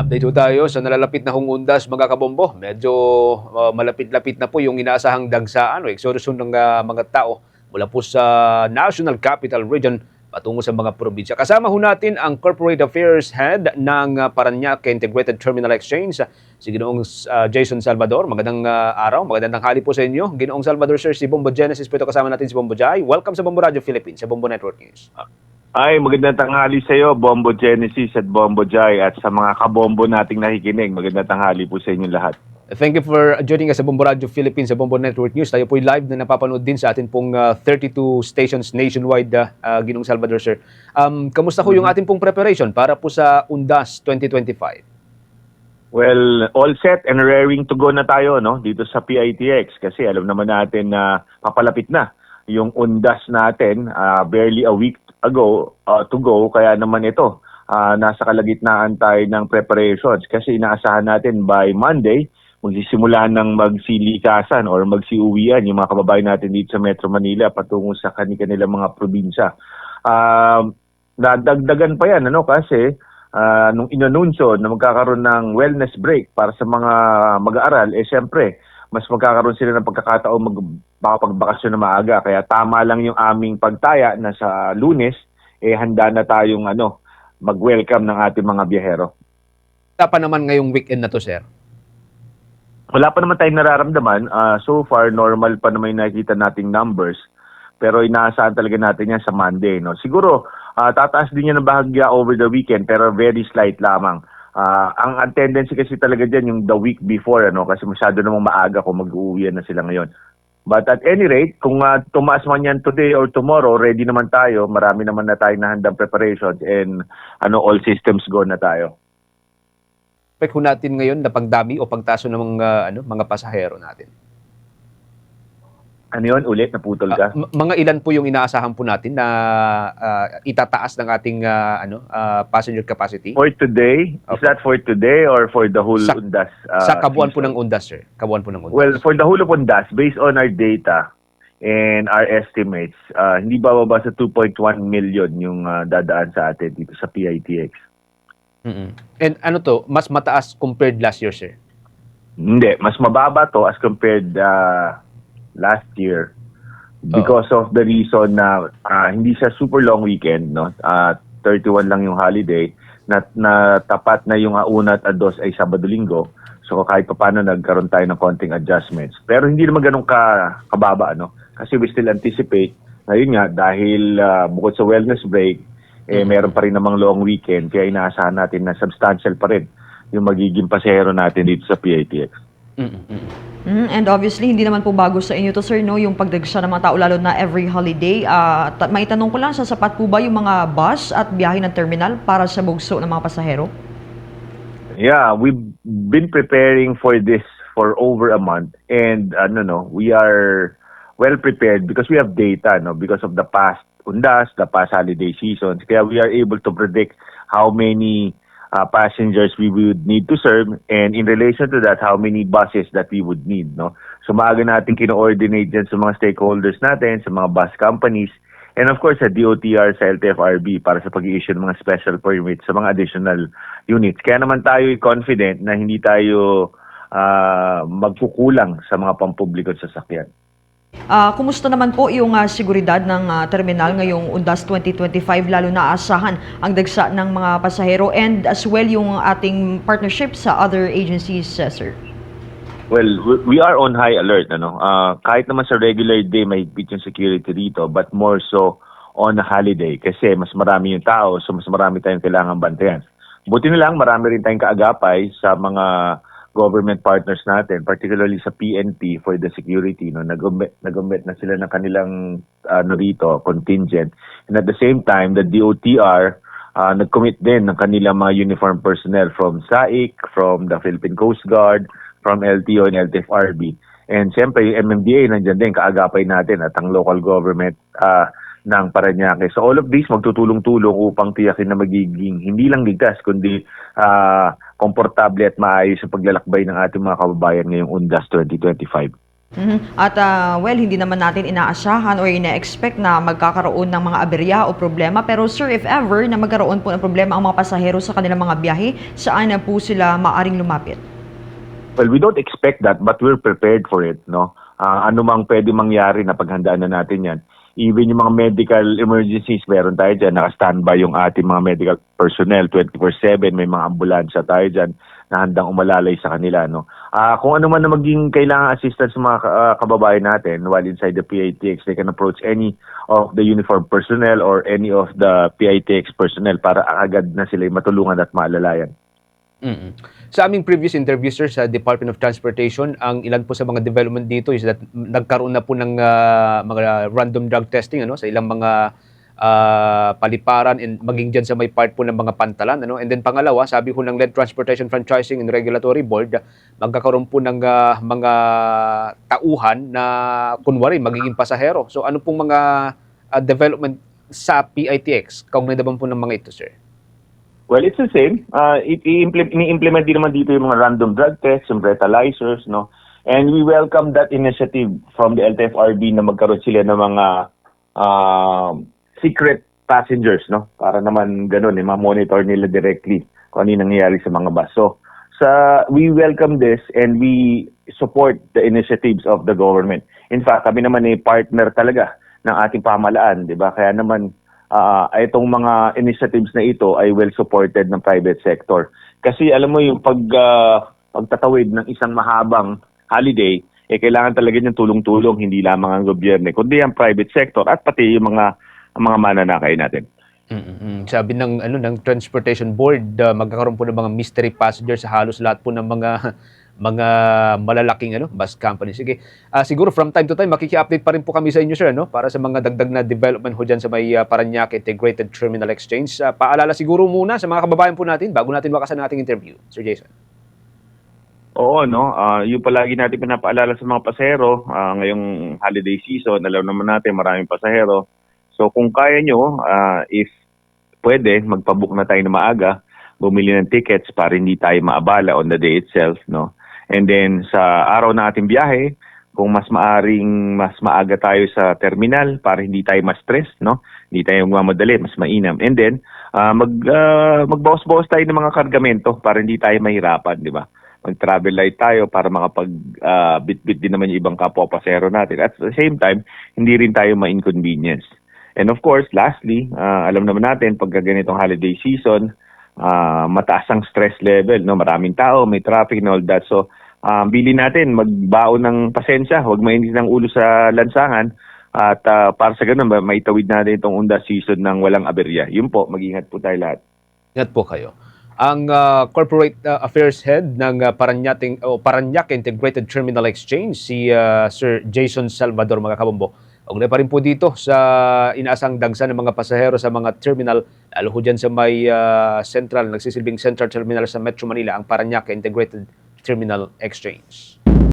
Update po tayo sa nalalapit na hungundas mga kabombo. Medyo uh, malapit-lapit na po yung inaasahang dagsaan o eksodusyon ng uh, mga tao mula po sa National Capital Region patungo sa mga probinsya. Kasama ho natin ang Corporate Affairs Head ng uh, Paranaque Integrated Terminal Exchange, si Ginoong uh, Jason Salvador. Magandang uh, araw, magandang tanghali po sa inyo. Ginoong Salvador Sir, si Bombo Genesis po ito kasama natin si Bombo Jai. Welcome sa Bombo Radio Philippines, sa Bombo Network News. Ay, magandang tanghali sa iyo, Bombo Genesis at Bombo Jai at sa mga kabombo nating nakikinig. Magandang tanghali po sa inyo lahat. Thank you for joining us sa Bombo Radio Philippines sa Bombo Network News. Tayo po live na napapanood din sa atin pong uh, 32 stations nationwide, uh, uh, Ginong Salvador, sir. Um, kamusta po yung ating pong preparation para po sa UNDAS 2025? Well, all set and raring to go na tayo no dito sa PITX kasi alam naman natin na papalapit na yung undas natin ah, barely a week ago ah, to go kaya naman ito ah, nasa kalagitnaan tayo ng preparations kasi inaasahan natin by Monday magsisimula ng magsilikasan or magsiuwian yung mga kababayan natin dito sa Metro Manila patungo sa kanilang mga probinsya. Um, dadagdagan pa yan ano kasi ah, nung inanunsyo na magkakaroon ng wellness break para sa mga mag-aaral eh siyempre mas magkakaroon sila ng pagkakataon mag makapagbakasyon na maaga kaya tama lang yung aming pagtaya na sa Lunes eh handa na tayong ano mag-welcome ng ating mga biyahero. Wala pa naman ngayong weekend na to, sir. Wala pa naman tayong nararamdaman. Ah, so far, normal pa naman yung nakikita nating numbers. Pero inaasahan talaga natin yan sa Monday. No? Siguro, ah, tataas din yan ng bahagya over the weekend pero very slight lamang. Ah, ang, tendency kasi talaga dyan yung the week before ano kasi masyado namang maaga kung mag-uwi na sila ngayon. But at any rate, kung ah, tumaas man yan today or tomorrow, ready naman tayo. Marami naman na tayong nahandang preparations and ano all systems go na tayo. Ho natin ngayon na pagdami o pagtaso ng mga, ano, mga pasahero natin. Ano yun? Ulit, naputol ka? m- mga ilan po yung inaasahan po natin na ah, itataas ng ating ah, ano, ah, passenger capacity? For today, is Okay. that for today or for the whole Sa- Undas? uh, sa kabuuan po ng UNDAS, sir. Kabuuan po ng UNDAS. Well, for the whole of Undas, based on our data and our estimates, uh, hindi bababa sa 2.1 million yung uh, dadaan sa atin dito sa PITX. Mm-mm. And ano to, mas mataas compared last year, sir? Hindi, mas mababa to as compared uh, last year because of the reason na uh, hindi siya super long weekend, no? Uh, 31 lang yung holiday, na, na tapat na yung una at dos ay Sabado-Linggo. So kahit pa paano nagkaroon tayo ng konting adjustments. Pero hindi naman ganun ka, kababa, ano? Kasi we still anticipate na yun nga, dahil uh, bukod sa wellness break, eh, meron pa rin namang long weekend, kaya inaasahan natin na substantial pa rin yung magiging pasahero natin dito sa PITX. Mm-mm. Mm, and obviously, hindi naman po bago sa inyo to, sir, no? Yung pagdagsa ng mga tao, lalo na every holiday. Ah, ta- may tanong ko lang, sa sapat po ba yung mga bus at biyahe ng terminal para sa bugso ng mga pasahero? Yeah, we've been preparing for this for over a month and ano no, we are well prepared because we have data no because of the past undas, the past holiday seasons. Kaya we are able to predict how many uh, passengers we would need to serve and in relation to that how many buses that we would need no. So maaga natin kino-coordinate dyan sa mga stakeholders natin, sa mga bus companies And of course, sa DOTR, sa LTFRB para sa pag-i-issue ng mga special permits sa mga additional units. Kaya naman tayo confident na hindi tayo ah, magkukulang sa mga pampubliko at sasakyan. Ah, kumusta naman po yung ah, seguridad ng ah, terminal ngayong Undas 2025 lalo na asahan ang dagsa ng mga pasahero and as well yung ating partnership sa other agencies, ah, sir? Well, we- are on high alert. Ano? Ah, kahit naman sa regular day, may yung security dito, but more so on a holiday kasi mas marami yung tao, so mas marami tayong kailangan bantayan. Buti na lang, marami rin tayong kaagapay sa mga government partners natin, particularly sa PNP for the security. No? Nag-umbit, nag-umbit na sila ng kanilang ano rito, contingent. And at the same time, the DOTR ah, nag-commit din ng kanilang mga uniform personnel from SAIC, from the Philippine Coast Guard, from LTO and LTFRB. And siyempre, yung MMDA nandiyan din, kaagapay natin at ang local government ah, ng Paranaque. So all of these magtutulong-tulong upang tiyakin na magiging hindi lang ligtas, kundi ah, komportable at maayos sa paglalakbay ng ating mga kababayan ngayong UNDAS 2025. Mhm. At ah, well, hindi naman natin inaasahan or ina-expect na magkakaroon ng mga aberya o problema. Pero sir, if ever na magkaroon po ng problema ang mga pasahero sa kanilang mga biyahe, saan na po sila maaring lumapit? Well, we don't expect that but we're prepared for it, no? Ah, ano mang pwede mangyari na paghandaan na natin 'yan. Even yung mga medical emergencies, meron tayo dyan, naka-standby yung ating mga medical personnel 24/7, may mga ambulansya tayo dyan na handang umalalay sa kanila, no? Ah, kung ano man na maging kailangan assistance sa mga ah, kababayan natin while inside the PITX, they can approach any of the uniform personnel or any of the PITX personnel para agad na sila matulungan at maalalayan. Mm Sa aming previous interview, sir, sa Department of Transportation, ang ilan po sa mga development dito is that nagkaroon na po ng ah, mga random drug testing ano, sa ilang mga ah, paliparan and maging dyan sa may part po ng mga pantalan. Ano? And then pangalawa, sabi ko ng Lead Transportation Franchising and Regulatory Board, magkakaroon po ng ah, mga tauhan na kunwari magiging pasahero. So ano pong mga ah, development sa PITX, kaugnay naman po ng mga ito, sir? Well, it's the same. Uh, ini-implement din naman dito yung mga random drug tests, yung breathalyzers, no? And we welcome that initiative from the LTFRB na magkaroon sila ng mga uh, secret passengers, no? Para naman ganun, eh, ma-monitor nila directly kung ano nangyayari sa mga bus. So, sa, we welcome this and we support the initiatives of the government. In fact, kami naman ay partner talaga ng ating pamalaan, di ba? Kaya naman, ah itong mga initiatives na ito ay well supported ng private sector. Kasi alam mo yung pag ah, pagtatawid ng isang mahabang holiday, eh kailangan talaga ng tulong-tulong hindi lamang ang gobyerno, kundi ang private sector at pati yung mga ang mga mananakay natin. mm Sabi ng ano ng Transportation Board, uh, magkakaroon po ng mga mystery passengers sa halos lahat po ng mga mga malalaking ano bus company. Sige. Ah, siguro from time to time makiki-update pa rin po kami sa inyo sir no para sa mga dagdag na development ho dyan sa may uh, Parañaque Integrated Terminal Exchange. Ah, paalala siguro muna sa mga kababayan po natin bago natin wakasan ang ating interview. Sir Jason. Oo, no. Ah, yung palagi natin pinapaalala sa mga pasahero, ah, ngayong holiday season, alam naman natin maraming pasahero. So kung kaya nyo, ah, if pwede, magpabook na tayo na maaga, bumili ng tickets para hindi tayo maabala on the day itself, no. And then sa araw na ating biyahe, kung mas maaring mas maaga tayo sa terminal para hindi tayo ma-stress, no? Hindi tayo magmamadali, mas mainam. And then ah, mag ah, magbawas-bawas tayo ng mga kargamento para hindi tayo mahirapan, di ba? Mag-travel light tayo para makapag ah, bit-bit din naman yung ibang kapwa pasero natin. At the same time, hindi rin tayo ma-inconvenience. And of course, lastly, ah, alam naman natin pag ganitong holiday season, ah, mataas ang stress level, no? Maraming tao, may traffic and all that. So, ah, bili natin, magbaon ng pasensya, huwag mainit ng ulo sa lansangan. At ah, para sa ganun, ma- maitawid natin itong unda season ng walang aberya. Yun po, mag-ingat po tayo lahat. Ingat po kayo. Ang ah, Corporate ah, Affairs Head ng uh, Paranaque, o Parañaque Integrated Terminal Exchange, si ah, Sir Jason Salvador, mga kabombo. Ugnay pa rin po dito sa inaasang dagsa ng mga pasahero sa mga terminal, lalo ho dyan sa may ah, central, nagsisilbing central terminal sa Metro Manila, ang Parañaque Integrated Terminal Exchange.